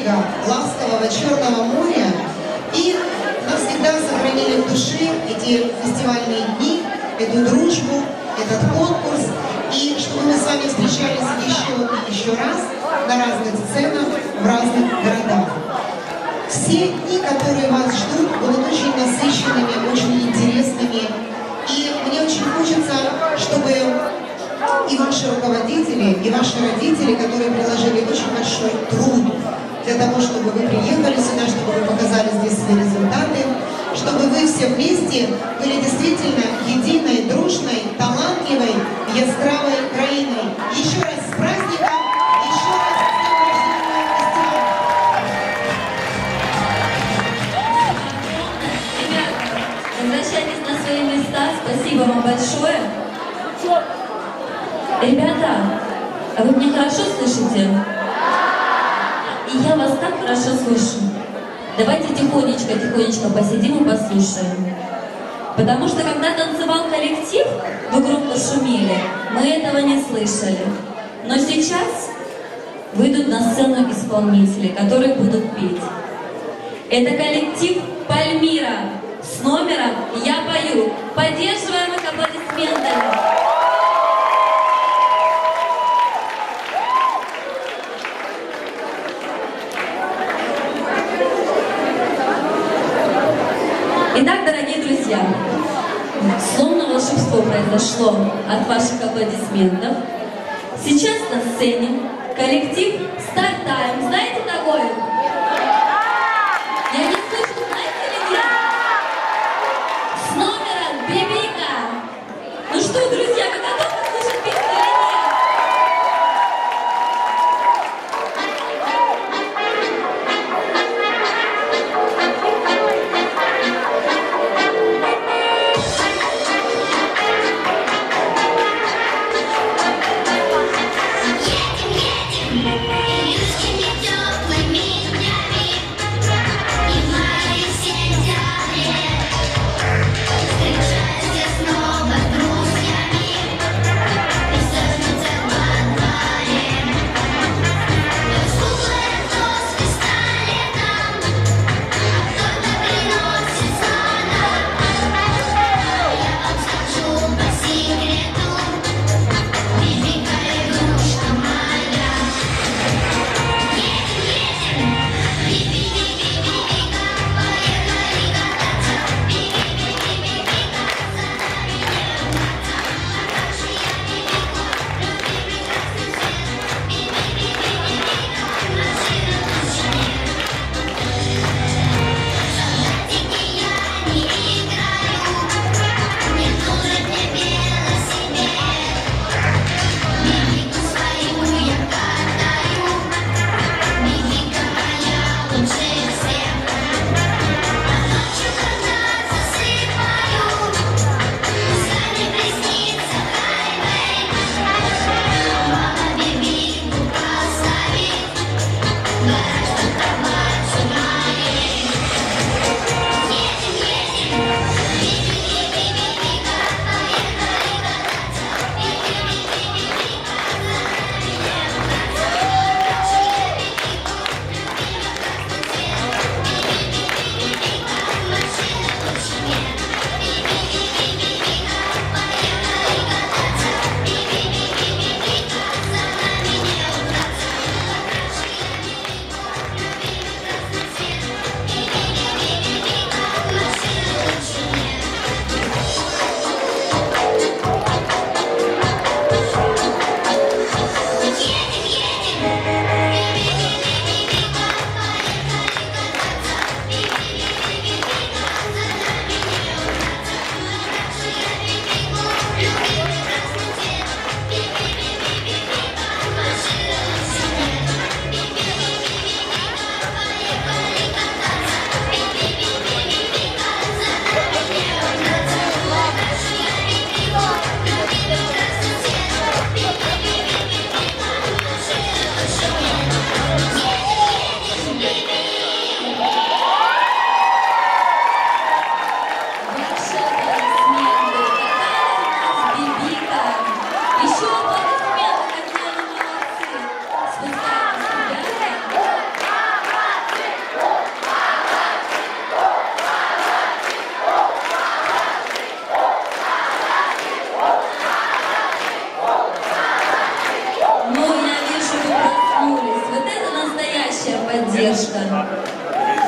берега ласкового Черного моря и навсегда сохранили в душе эти фестивальные дни, эту дружбу, этот конкурс. И чтобы мы с вами встречались еще и еще раз на разных сценах в разных городах. Все дни, которые вас ждут, будут очень насыщенными, очень интересными. И мне очень хочется, чтобы и ваши руководители, и ваши родители, которые приложили очень большой труд для того, чтобы вы приехали сюда, чтобы вы показали здесь свои результаты, чтобы вы все вместе были действительно единой, дружной, талантливой, яскравой краиной. Еще раз с праздником, еще раз с возвращайтесь на свои места. Спасибо вам большое. Ребята, а вы меня хорошо слышите? И я вас так хорошо слышу. Давайте тихонечко, тихонечко посидим и послушаем. Потому что когда танцевал коллектив, вы громко шумели, мы этого не слышали. Но сейчас выйдут на сцену исполнители, которые будут петь. Это коллектив Пальмира с номером «Я пою». Поддерживаем их аплодисментами. Итак, дорогие друзья, словно волшебство произошло от ваших аплодисментов. Сейчас на сцене коллектив Start Time. Знаете такой?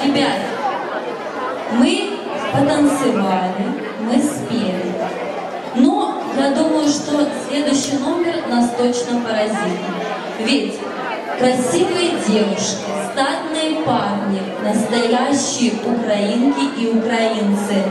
Ребят, мы потанцевали, мы спели. Но я думаю, что следующий номер нас точно поразит. Ведь красивые девушки, статные парни, настоящие украинки и украинцы